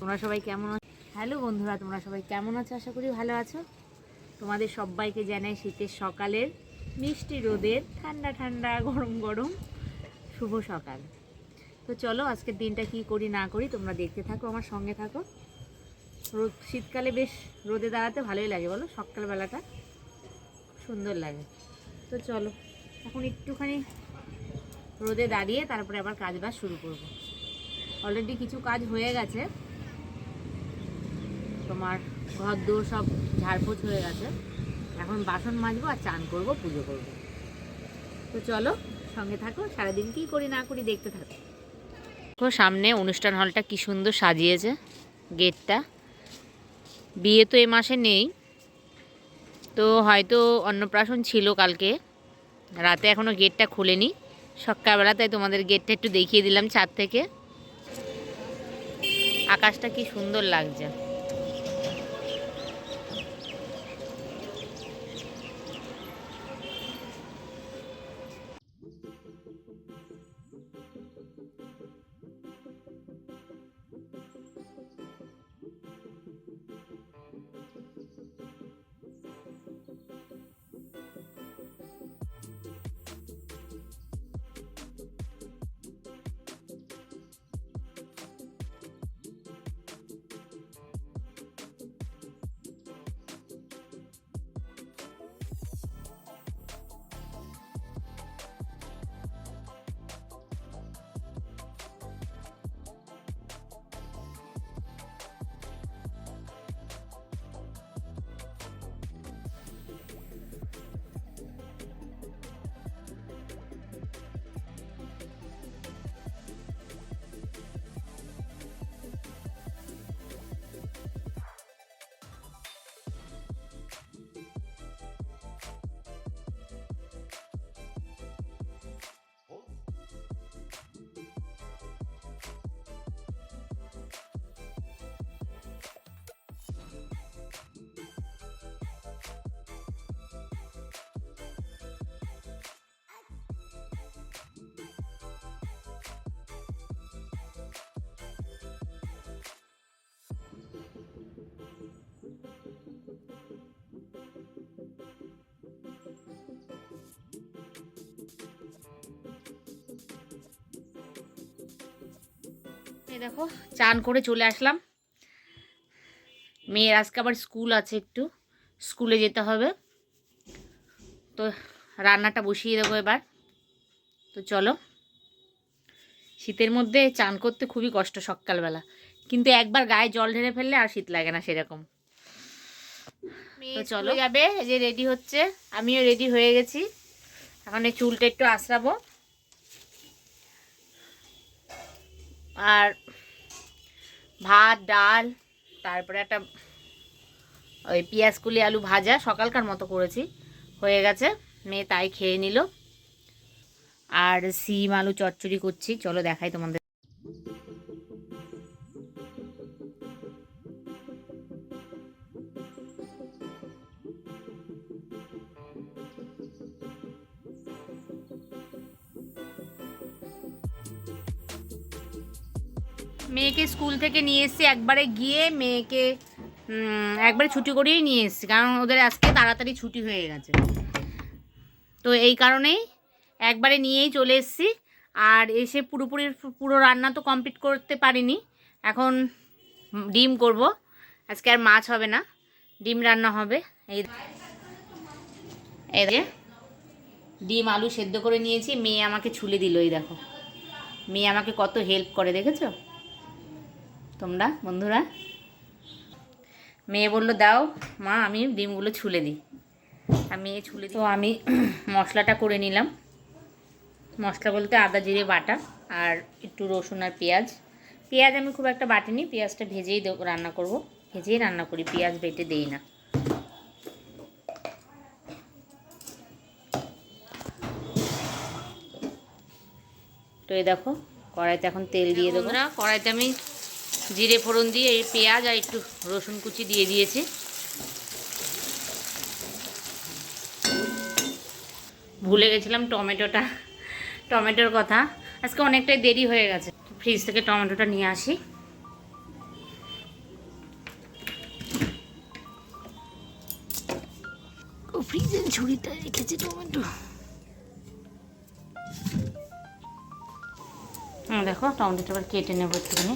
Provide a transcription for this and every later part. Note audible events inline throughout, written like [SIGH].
তোমরা সবাই কেমন হ্যালো বন্ধুরা, তোমরা সবাই কেমন আছো? আশা করি ভালো আছো। তোমাদের সবাইকে জানাই শীতের সকালের মিষ্টি রোদের ঠান্ডা ঠান্ডা গরম গরম শুভ সকাল। তো চলো, আজকের দিনটা কি করি না করি তোমরা দেখতে থাকো, আমার সঙ্গে থাকো। রোদ, শীতকালে বেশ রোদে দাঁড়াতে ভালোই লাগে বলো, সকালবেলাটা সুন্দর লাগে। তো চলো, এখন একটুখানি রোদে দাঁড়িয়ে তারপরে আবার কাজ বাজ শুরু করব। অলরেডি কিছু কাজ হয়ে গেছে। তোমার ঘর দৌড় সব ঝাড়পোছ হয়ে গেছে। এখন বাসন মাজবো আর চান করব, পুজো করব। তো চলো, সঙ্গে থাকো, সারাদিন কি করি না করি দেখতে থাকো। তো সামনে অনুষ্ঠান হলটা কি সুন্দর সাজিয়েছে গেটটা। বিয়ে তো এ মাসে নেই। তো হয়তো অন্নপ্রাশন ছিল কালকে। রাতে এখনও গেটটা খুলেনি। সকালবেলা তাই তোমাদের গেটটা একটু দেখিয়ে দিলাম ছাদ থেকে। আকাশটা কি সুন্দর লাগছে। এই দেখো চান করে চলে আসলাম। মেয়ের আজকে আবার স্কুল আছে একটু স্কুলে যেতে হবে। তো রান্নাটা বসিয়ে দেবো এবার। তো চলো শীতের মধ্যে চান করতে খুবই কষ্ট সকালবেলা। কিন্তু একবার গায়ে জল ঢেলে ফেললে আর শীত লাগে না সেরকম। তো চলো। যাবে যে রেডি হচ্ছে আমিও রেডি হয়ে গেছি। এখন এই চুলটা একটু আশ্রাবো আর ভাত, ডাল, তারপরে একটা ওই পেঁয়াজ, কুলি, আলু ভাজা সকালকার মতো করেছি। হয়ে গেছে, মেয়ে তাই খেয়ে নিল। আর সিম, আলু, চচ্চড়ি করছি। চলো দেখাই তোমাদের মেয়েকে স্কুল থেকে নিয়ে এসেছি, একবারে গিয়ে মেয়েকে একবারে ছুটি করেই নিয়ে এসেছি, কারণ ওদের আজকে তাড়াতাড়ি ছুটি হয়ে গেছে। তো এই কারণেই একবারে নিয়েই চলে এসেছি, আর এসে পুরোপুরি পুরো রান্না তো কমপ্লিট করতে পারিনি, এখন ডিম করব। আজকে আর মাছ হবে না, ডিম রান্না হবে। এই এই ডিম আলু সেদ্ধ করে নিয়েছি, মেয়ে আমাকে ছুলে দিল, এই দেখো। মেয়ে আমাকে কত হেল্প করে, দেখেছ? তোমরা বন্ধুরা। মেয়ে বলল, দাও, মা, আমি ডিমগুলো ছুলে দিই। আমি ছুলে তো আমি [CLEARS THROAT] মশলাটা করে নিলাম। মশলা বলতে আদা, জিরে, বাটা আর একটু রসুন আর পেঁয়াজ। পেঁয়াজ আমি খুব একটা বাটিনি, পেঁয়াজটা ভেজেই রান্না করব। ভেজেই রান্না করি, পেঁয়াজ বেটে দেই না। তো এই দেখো, কড়াইতে এখন তেল দিয়ে দেবো। না কড়াইতে আমি জিরে ফোড়ন দিয়ে এই পেঁয়াজ আর একটু রসুন কুচি দিয়ে দিয়েছি। ভুলে গেছিলাম টমেটোটা টমেটোর কথা। আজকে অনেকটাই দেরি হয়ে গেছে। ফ্রিজ থেকে টমেটোটা নিয়ে আসি। ফ্রিজের ঝুড়িটা রেখেছি টমেটো। দেখো টমেটোটা কেটে নেব একটুখানি।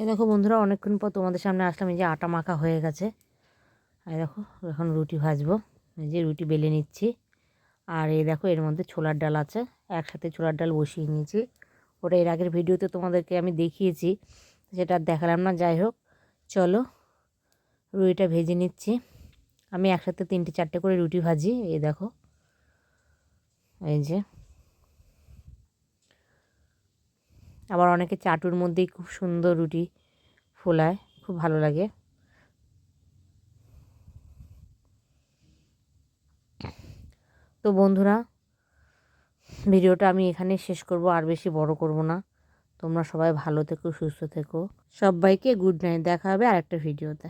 এই দেখো বন্ধুরা, অনেকক্ষণ পর তোমাদের সামনে আসলাম, এই যে আটা মাখা হয়ে গেছে। আর দেখো, এখন রুটি ভাজবো, এই যে রুটি বেলে নিচ্ছি। আর এই দেখো, এর মধ্যে ছোলার ডাল আছে, একসাথে ছোলার ডাল বসিয়ে নিয়েছি। ওটা এর আগের ভিডিওতে তোমাদেরকে আমি দেখিয়েছি, সেটা দেখালাম না, যাই হোক। চলো রুটিটা ভেজে নিচ্ছি। আমি একসাথে তিনটে চারটে করে রুটি ভাজি, এই দেখো। এই যে আবার অনেকে চাটুর মধ্যেই খুব সুন্দর রুটি ফোলায়, খুব ভালো লাগে। তো বন্ধুরা, ভিডিওটা আমি এখানে শেষ করব, আর বেশি বড় করব না। তোমরা সবাই ভালো থেকো, সুস্থ থেকো। সবাইকে গুড নাইট, দেখা হবে আরেকটা ভিডিওতে।